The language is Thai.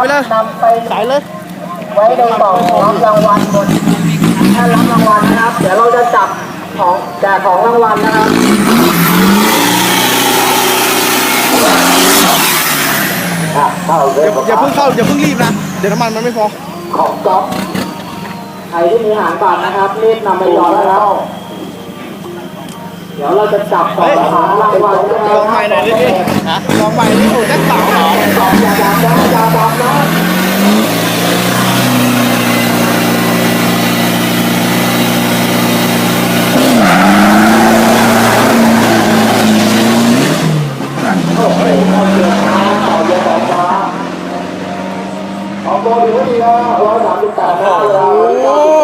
ไปเลย นำไปใส่เลย ไว้ในกล่องรับรางวัลบนถ้ารับรางวัลนะครับ เดี๋ยวเราจะจับของแจกของรางวัลนะครับอะเข้าเลอย่าอย่าเพิ่งเข้าอย่าเพิ่งรีบนะ เดี๋ยวน้ำมันมันไม่พอ ของก๊อฟใครที่มีหางบัตรนะครับรีบนำไปหยอดนะครับ เดี๋ยวเราจะจับของรางวัลนะครับ ลองใหม่หน่อยดิพี่ฮะลองใหม่ดิโอ้แจ็คเสาเหรอสองอย่าดับ นะอย่าดับนะโอ้โหเอาเยอะนะต่อเยอะต่อฟ้าของโบดีก็ดีนะร้อยสามสิบแปดนะ